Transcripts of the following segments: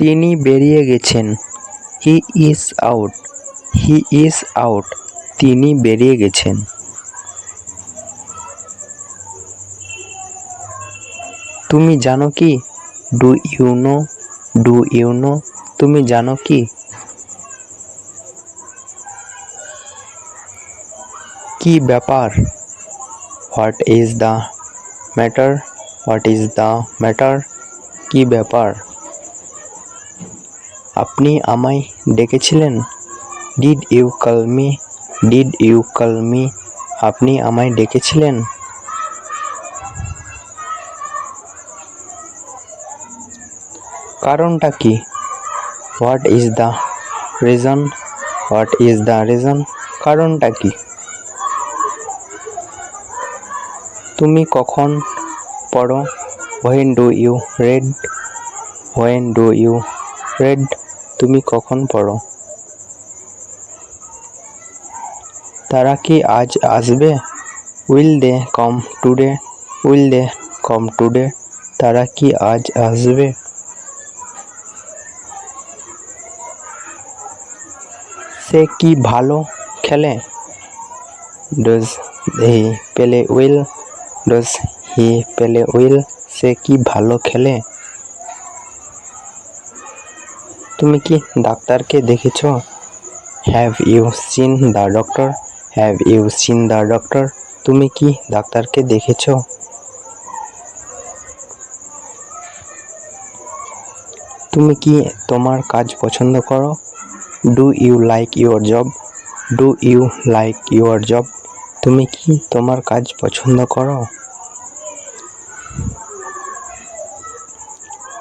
তিনি বেরিয়ে গেছেন। He is out. He is out. তিনি বেরিয়ে গেছেন। তুমি জানো কি? Do you know? Do you know? তুমি জানো কি? কি ব্যাপার? What is the matter? What is the matter? কি ব্যাপার? আপনি আমায় ডেকেছিলেন? Did you call me did you call me আপনি আমায় ডেকেছিলেন? কারণটা কি? What is the reason what is the reason কারণটা কি? তুমি কখন পড়ো? When do you read when do you read তুমি কখন পড়ো? তারা কি আজ আসবে? Will they come today, will they come today, তারা কি আজ আসবে? সে কি ভালো খেলে? ডজ হি পেলে উইল ডজ হি পেলে উইল সে কি ভালো খেলে? তুমি কি ডাক্তারকে দেখেছ? Have you seen the doctor have you seen the doctor তুমি কি ডাক্তারকে দেখেছ? তুমি কি তোমার কাজ পছন্দ করো? Do you like your job do you like your job তুমি কি তোমার কাজ পছন্দ করো?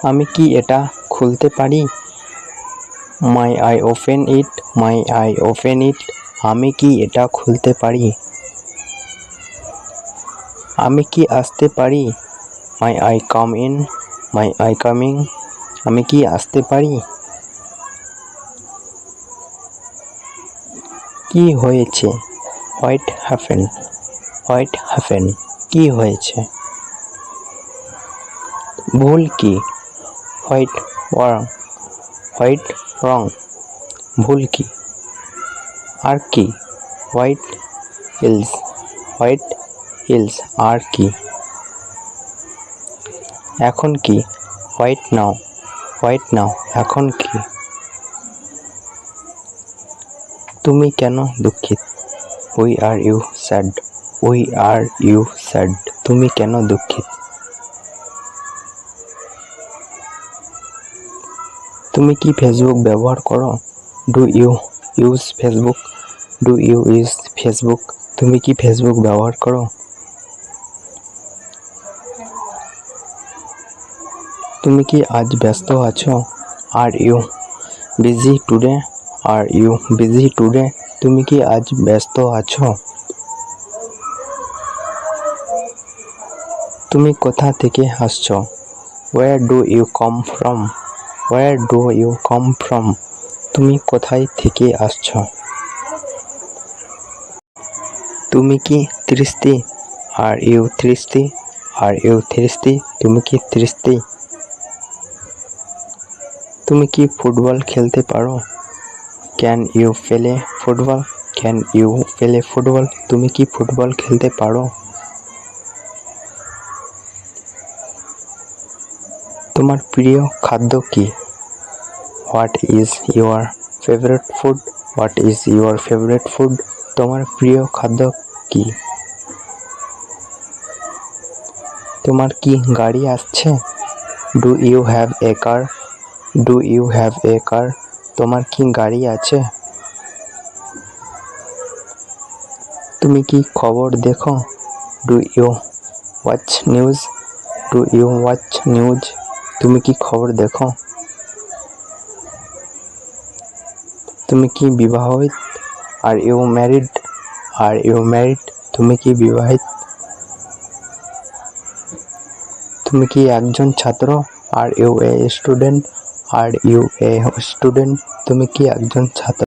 আমি কি এটা খুলতে পারি? May I open it may I open it আমি কি এটা খুলতে পারি? আমি কি আসতে পারি? May I come in may I coming আমি কি আসতে পারি? কি হয়েছে? হোয়াইট হ্যাপেন হোয়াইট হ্যাপেন কি হয়েছে? ভুল কি? What wrong what wrong. ভুল কি? আর কি? What else. হোয়াইট হিলস আর কি? এখন কি? What now. What now. এখন কি? তুমি কেন দুঃখিত? Why are you sad why are you sad তুমি কেন দুঃখিত? তুমি কি ফেসবুক ব্যবহার করো? Do you use Facebook do you use Facebook তুমি কি ফেসবুক ব্যবহার করো? তুমি কি আজ ব্যস্ত আছো? Are you busy today are you busy today তুমি কি আজ ব্যস্ত আছো? তুমি কোথা থেকে আসছো? Where do you come from where do you come from তুমি কোথায় থেকে আসছো? তুমি কি তৃষ্টি আর ইউ তৃষ্টি আর ইউ তৃষ্টি তুমি কি তৃষ্টি তুমি কি ফুটবল খেলতে পারো? Can you play football can you play football তুমি কি ফুটবল খেলতে পারো? তোমার প্রিয় খাদ্য কি? What is your favourite food what is your favourite food তোমার প্রিয় খাদ্য কি? তোমার কি গাড়ি আসছে? Do you have a car do you have a car তোমার কি গাড়ি আছে? তুমি কি খবর দেখো? Do you watch news do you watch news তুমি কি খবর দেখো? তুমি কি বিবাহিত? Are you married are you married তুমি কি বিবাহিত? তুমি কি একজন ছাত্র? Are you a student are you a student তুমি কি একজন ছাত্র?